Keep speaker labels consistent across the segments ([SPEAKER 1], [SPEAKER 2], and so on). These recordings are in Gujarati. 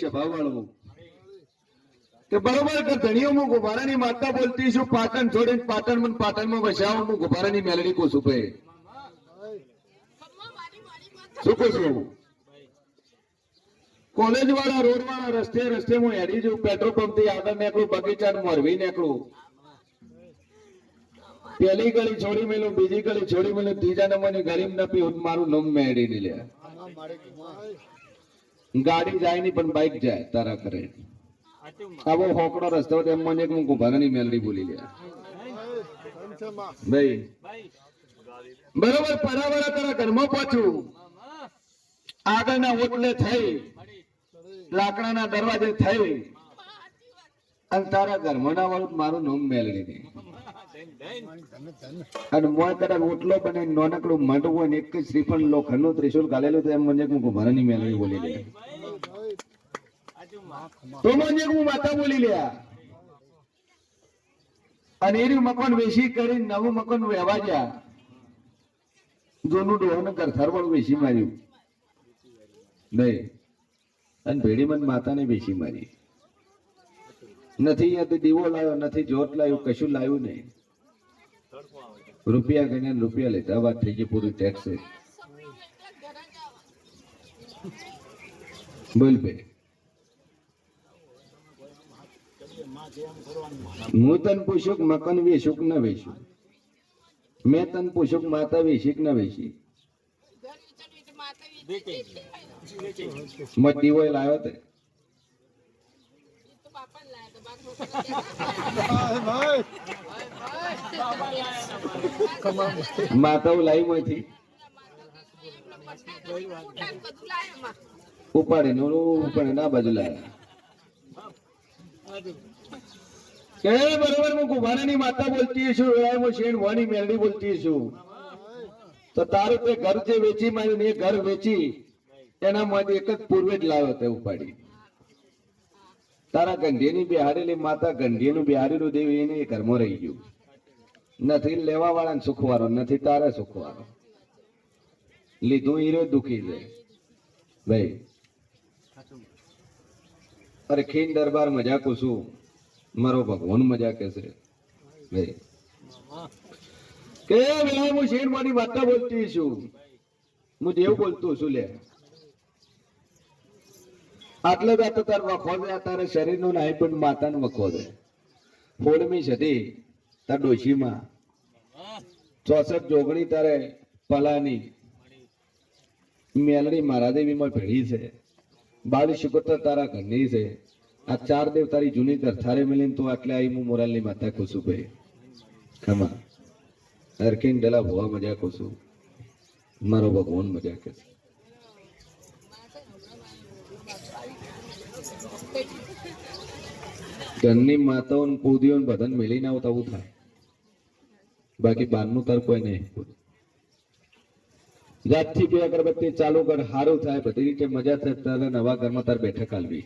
[SPEAKER 1] સ્વભાવ વાળો. તે બરોબર કે ધણીઓ હું ગોભારાની માતા બોલતી છું, પાટણ છોડીને પાટણ મને પાટણમાં વસાવો હું ગોભારાની મેલડી કોશું ભાઈ. શું કહું છું કોલેજ વાળા, રોડ વાળા, રસ્તે રસ્તે હું હેડી જઉં, પેટ્રોલ પંપથી આગળ નીકળું બગીચા મોરવી નીકળું. પેલી ગળી છોડી મેલું, બીજી ગળી છોડી મેલું, ત્રીજા નંબરની ગરીબ નપી મારું નમ મેળી લે. ગાડી જાય નહીં પણ બાઇક જાય તારા કરે આવો હોકડો રસ્તો એમ મને હું ગુભારાની મેલડી બોલી ગયા ભાઈ. બરોબર પરાવરા તારા ઘરમાં પહોંચું આગળના ઓટલે થઈ. લાકડાના દરવાજે થઈ. અને તારા ઘરમાં વાળું મારું નામ મેલડી દે અને મોય કદાચ ઓટલો નાનકડું મંડવું હોય એક જ શ્રીફળ લોખંડનું ત્રિશુલ ઘાલેલું તો એમ મને હું ની મેલડી બોલી લે. તો મને હું માતા બોલી લ્યા અને એનું મકાન વેચી કરી નવું મકાન વેવા ગયા. જોનું ડોહન ઘરથાર પણ વેચી માર્યું. નહીં. અને ભેડી મન માતાને વેચી મારી. નથી અહીંયા દીવો લાવ્યો, નથી જોત લાવ્યું, કશું લાવ્યું નહીં. રૂપિયા ગણ્યા ને રૂપિયા લેતા વાત થઈ ગઈ પૂરું ટેક્સ બોલ બે હું તને પૂછ્યું કે મકાન વેચ્યું કે ન વેચ્યું મેં તને પૂછ્યું કે માતા વેચી કે ન વેચી મટી હોય લાવ્યો તે માતાઓ લાવી માંથી ઉપાડીને ઓલું ઉપાડીને ના બાજુ લાયા બરોબર હું કુંભારાની માતા બોલતી છું, એ હું વાણી મેલડી બોલતી છું. તો તારું તે ઘર જે વેચી માર્યું એ ઘર વેચી, એના માંથી એક જ પૂર્વે જ લાવ્યો તે ઉપાડી. તારા ગંઢીની બિહારેલી માતા ગંઢીનું બિહારેલું દેવ એને ઘરમાં રહી ગયું. નથી લેવા વાળાને સુખવારો, નથી, તારે સુખવારો. લીધું હીરો દુખી જાય. ભાઈ. અરે ખીન દરબાર મજા કુશું મારો ભગવાન મજા કેસે ભાઈ. કે ભાઈ, હું શેર મારી વાર્તા બોલતી છું. હું જેવું બોલતો છું, લે. આટલે તો તાર વખો દે તારે શરીરનું નહીં પણ માતાનું વખો દે ફોડમી છતી તાર ડોશીમાં ચોસઠ જોગણી તારે પલાની. મેલડી મારાદેવીમાં ભેળી છે. બાવીસ શુકોત્તર તારા ઘરની છે. આ ચાર દેવ તારી જૂની ઘર થારે મિલીને તું આટલે આવી હું મોરાલની માતા કુસુ ભાઈ. ખમા. હરકીન ડલા ભોવા મજા કુસુ. મારો ભગવાન મજા કે ઘરની માતાઓ ને કૂદીઓ ને બધાને મિલીને આવતા આવું થાય. બાકી બારનું તાર કોઈ નહીં. જાતથી બે અગરબત્તી ચાલુ કર સારું થાય, બધી રીતે મજા થાય, તારે નવા ઘરમાં તાર બેઠક આલવી.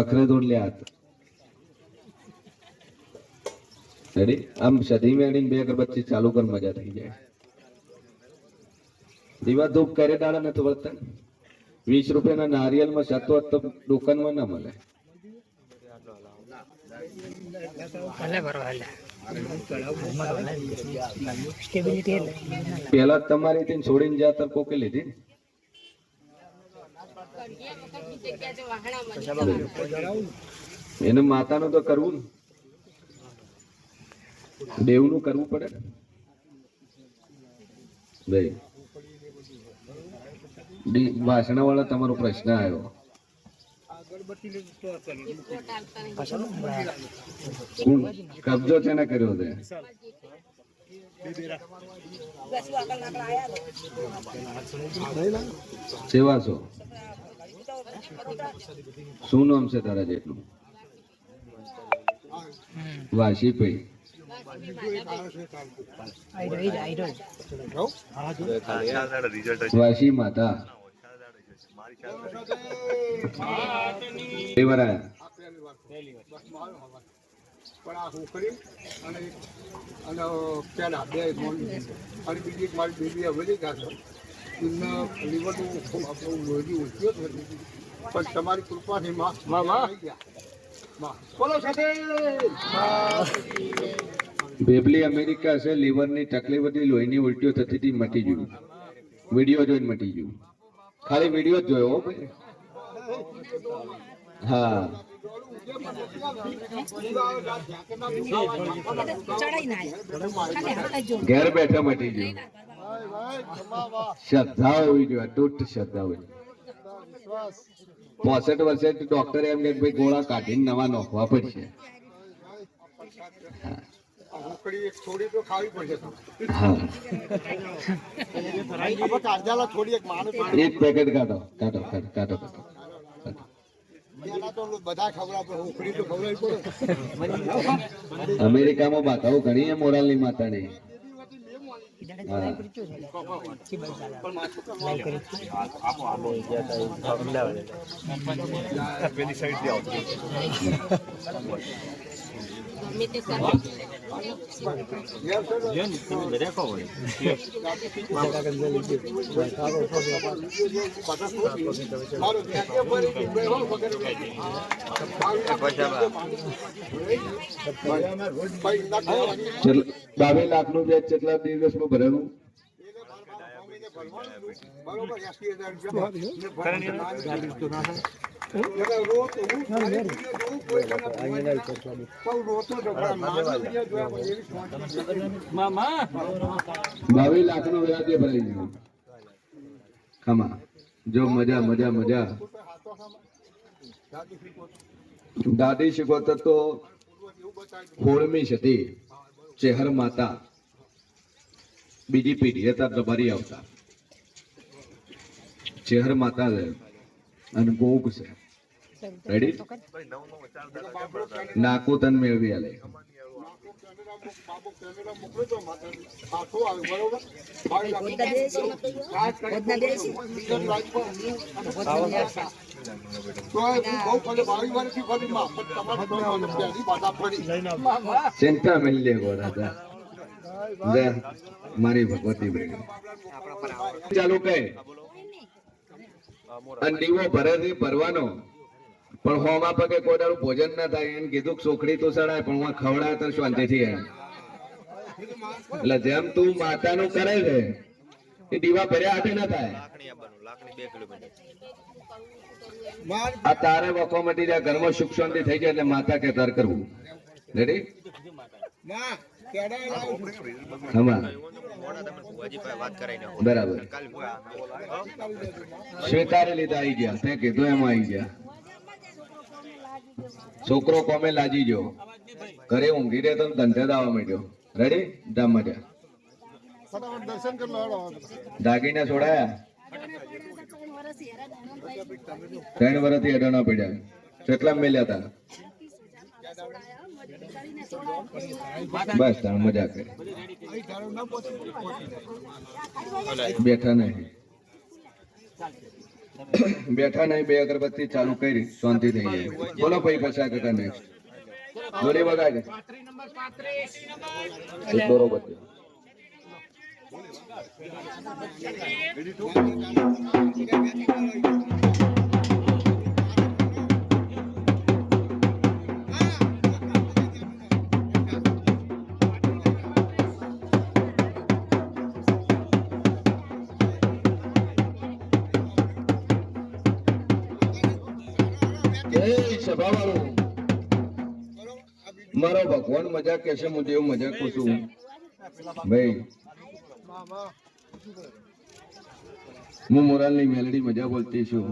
[SPEAKER 1] અખરે દોડ લે રેડી આમ સધી મેળીને બે અગરબત્તી ચાલુ કર, મજા થઈ જાય. દીવા ધૂપ કરે દાડા નથી વર્તન. વીસ રૂપિયાના નારિયેલમાં સાતો દુકાનમાં ના મળે. પેલા તમારી ત્યાં છોડીને જા તાર કોકે લીધી? એને એને માતાનું તો કરવું દેવ દેવનું કરવું પડે ને. ભાઈ વાસણા વાળા તમારો પ્રશ્ન આવ્યો. કબજો છે કર્યો છે? સેવા છો? શું નામ છે તારા જેટલું? વાસી ભાઈ. વાસી માતા.
[SPEAKER 2] પણ આ છોકરી અને અને પેલા બે અને બીજી એક મારી બેબી ગયા છે એમના લીવરનું આપણું લોહી જ નથી. પણ તમારી કૃપાથી માં
[SPEAKER 1] બેબલી અમેરિકા છે. લીવરની તકલીફ હતી લોહીની ઉલટીઓ થતી હતી મટી ગયું. વીડિયો જોઈને મટી ગયું. ખાલી વીડિયો જ જોયો હા ઘેર બેઠા મટી ગયું શ્રદ્ધા હોવી જોઈએ, અતૂટ શ્રદ્ધા હોવી પોસઠ વર્ષે ડોક્ટરે એમ કે ભાઈ ગોળા કાઢીને નવા નોખવા પડશે.
[SPEAKER 2] આ હુંકડી એક થોડી તો ખાવી પડશે થોડી એક માણસ
[SPEAKER 1] એક પેકેટ કાઢો કાઢો કાઢો કાઢો અમેરિકામાં ઘણી માતાની.
[SPEAKER 3] ઈદાડે
[SPEAKER 1] હા.
[SPEAKER 3] ચડાઈ
[SPEAKER 2] ભાઈ, હો, વગર ભાઈ, ના ખાવાની.
[SPEAKER 1] કેટલા- બાવીસ કેટલા દિવસમાં ભરેલું
[SPEAKER 2] બરોબર, 80,000 રૂપિયા
[SPEAKER 1] મજા મજા મજા. દાદી શીખવતા તો હોળમી સતી ચેહર માતા. બીજી પેઢી હતા દબારી આવતા. ચેહર માતા છે અને ગોગ છે. રેડી નાકુ તન મેળવી આલે. ચિંતા મિલ્ય ગોરાતા મારી ભગવતી બેટી ચાલુ કહે દીવો ભરે ભરવાનો. પણ હોમાં પગે કોડાનું ભોજન ના થાય, એને કીધું સોખડી તો સડાય, પણ હું ખવડાય તો શાંતિથી એમ એટલે જેમ તું માતાનું કરે છે, એ દીવા ભર્યા હાથે ના થાય. આ તારે વખો મટી જાય ઘરમાં સુખ શાંતિ થઈ જાય એટલે માતા કે તાર કરવું રેડી બરાબર. સ્વીકારી લીધા આવી ગયા, તે કીધું એમાં આવી ગયા. છોકરો કોમે લાજી ગયો. ઘરે ઊંઘી રહે તો ધંધે દાવા માંડ્યો. રેડી જા મજા.
[SPEAKER 2] દર્શન.
[SPEAKER 1] દાગીના છોડાયા? ત્રણ વર્ષથી અડાણા પડ્યા. કેટલા મેલ્યા હતા બસ મજા કરે. બેઠા નહીં. બેઠા નહીં, બે અગરબત્તી ચાલુ કરી, શાંતિ થઈ જાય. બોલો ભાઈ, પછી કાકા નેક્સ્ટ બોલી વગાડે બરોબર મારો ભગવાન મજા કે છે, હું દેવ મજા કહું છું. ભાઈ. હું મોરાલની મેલડી મજા બોલતી છું.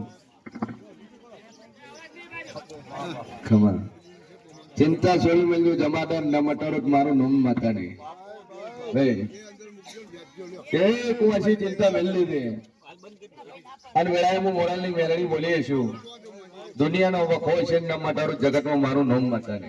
[SPEAKER 1] ખબર. ચિંતા છોડી મળ્યું, જમાદાર ન મટાડો કે મારું નોમ માતા નહીં ભાઈ કુવાસી ચિંતા મેળવી લીધી. અને વેળાએ હું મોરાલની મેલડી બોલીએ છું. દુનિયાનો વખો છે એમના માટે જગતમાં મારું નામ મચાને